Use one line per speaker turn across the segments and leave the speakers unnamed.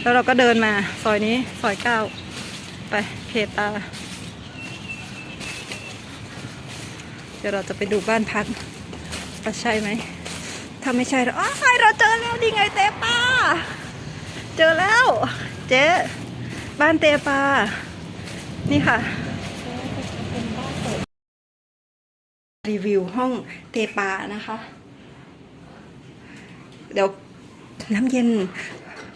แล้วเราก็เดินมาซอยนี้ซอยเก้าไปเพตา เดี๋ยวเราจะไปดูบ้านพักว่าใช่ไหม ถ้าไม่ใช่เราอ้าวเราเจอแล้วดีไงเตปาเจอแล้ว เจ๊บ้านเตปา นี่ค่ะรีวิวห้องเตปานะคะ เดี๋ยวน้ำเย็น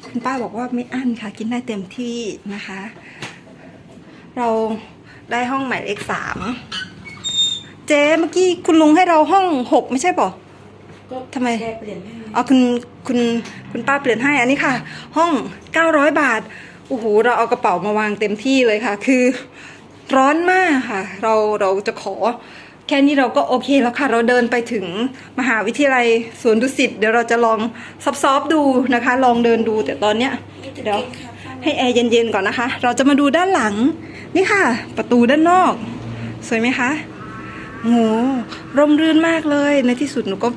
คุณป้าบอกว่าไม่อั้นค่ะ กินได้เต็มที่นะคะ เราได้ห้องหมายเลขสามเจ๊เมื่อกี้คุณลุงให้เราห้องหกไม่ใช่ป่ะ
ก็
ทำไม
แค่เปลี่ยนให้
อ๋อคุณคุณคุณป้าเปลี่ยนให้อันนี้ค่ะ ห้อง900บาทโอ้โหเราเอากระเป๋ามาวางเต็มที่เลยค่ะ คือร้อนมากค่ะ เราเราจะขอ แค่นี้เราก็โอเคแล้วค่ะ เราเดินไปถึงมหาวิทยาลัยสวนดุสิตเดี๋ยวเราจะลองซอฟๆดูนะคะ ลองเดินดูแต่ตอนเนี้ยเดี๋ยวให้แอร์เย็นๆก่อนนะคะ เราจะมาดูด้านหลัง นี่ค่ะ ประตูด้านนอก สวยไหมคะโหร่มรื่นมากเลย ในที่สุดหนูก็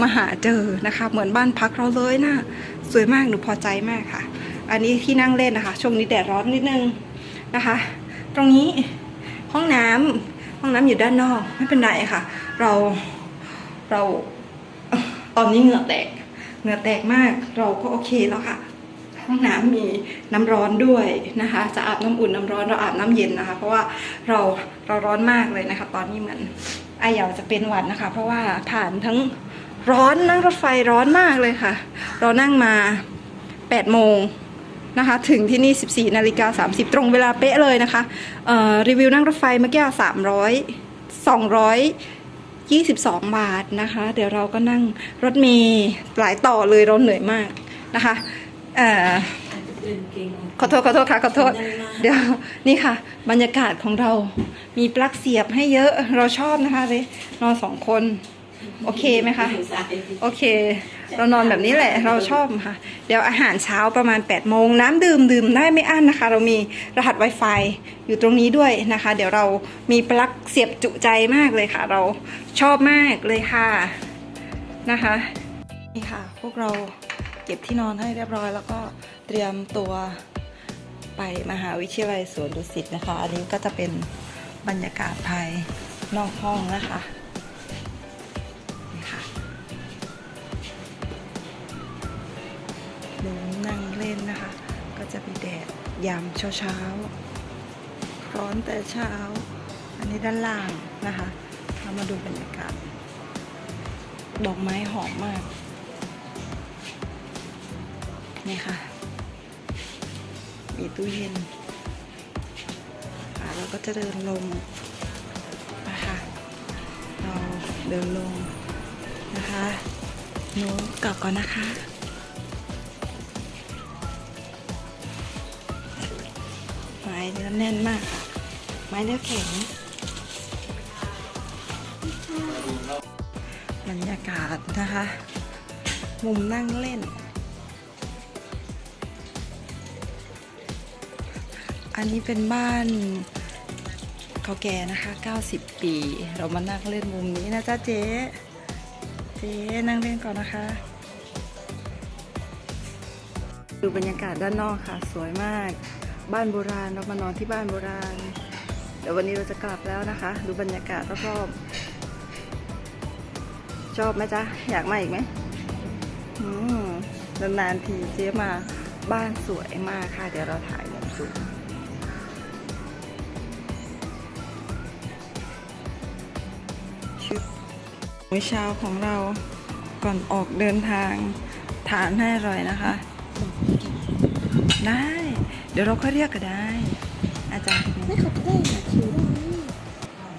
มาหาเจอนะคะ เหมือนบ้านพักเราเลยนะสวยมากหนูพอใจมากค่ะ อันนี้ที่นั่งเล่นนะคะ ช่วงนี้แดดร้อนนิดนึงนะคะ ตรงนี้ห้องน้ำ ห้องน้ำอยู่ด้านนอกไม่เป็นไรค่ะ เราเราตอนนี้เหงื่อแตกเหงื่อแตกมากเราก็โอเคแล้วค่ะ ห้องน้ำมีน้ำร้อนด้วยนะคะ จะอาบน้ำอุ่นน้ำร้อนเราอาบน้ำเย็นนะคะ เพราะว่าเราเราร้อนมากเลยนะคะ ตอนนี้เหมือนไอเหยาจะเป็นหวัดนะคะ เพราะว่าผ่านทั้งร้อนนั่งรถไฟร้อนมากเลยค่ะ เรานั่งมา8โมง นะคะ ถึงที่นี่ 14 นาฬิกา 30 ตรงเวลาเป๊ะเลยนะคะรีวิวนั่งรถไฟเมื่อกี้300 200 22 บาทนะคะ เดี๋ยวเราก็นั่งรถเมล์หลายต่อเลยเราเหนื่อยมากนะคะขอโทษขอโทษค่ะขอโทษเดี๋ยวนี่ค่ะ บรรยากาศของเรามีปลั๊กเสียบให้เยอะเราชอบนะคะเลยนอนสองคน โอเคไหมคะ โอเค เรานอนแบบนี้แหละ เราชอบค่ะ เดี๋ยวอาหารเช้าประมาณ8ปดโมง น้ำดื่มดื่มได้ไม่อั้นนะคะ เรามีรหัส Wi-Fi อยู่ตรงนี้ด้วยนะคะ เดี๋ยวเรามีปลั๊กเสียบจุใจมากเลยค่ะ เราชอบมากเลยค่ะนะคะ นี่ค่ะ พวกเราเก็บที่นอนให้เรียบร้อย แล้วก็เตรียมตัวไปมหาวิทยาลัยสวนดุสิตนะคะ อันนี้ก็จะเป็นบรรยากาศภายนอกห้องนะคะ หนูนั่งเล่นนะคะ ก็จะมีแดดยามเช้าเช้าๆ ร้อนแต่เช้า อันนี้ด้านล่างนะคะ เรามาดูบรรยากาศ ดอกไม้หอมมาก นี่ค่ะ มีตู้เย็นอะเราก็จะเดินลงนะคะเราเดินลงนะคะหนูกลับก่อนนะคะ ม้เนื้อแน่นมากค่ะ ไม้เนื้อแข็ง บรรยากาศนะคะ มุมนั่งเล่น อันนี้เป็นบ้านเก่าแก่นะคะ 90 ปี เรามานั่งเล่นมุมนี้นะจ๊ะเจ๊ เจ๊นั่งเล่นก่อนนะคะดูบรรยากาศด้านนอกค่ะ สวยมาก บ้านโบราณ เรามานอนที่บ้านโบราณ เดี๋ยววันนี้เราจะกลับแล้วนะคะ ดูบรรยากาศรอบๆชอบไหมจ๊ะ อยากมาอีกไหมอืมนานๆทีเจ๊มาบ้านสวยมากค่ะ เดี๋ยวเราถ่ายมุมสูงชุดมื้อเช้าของเราก่อนออกเดินทางทานให้อร่อยนะคะ ได้ เดี๋ยวเราค่อยเรียกก็ได้ อาจารย์
ไม่เขาจะได้หาคิวได้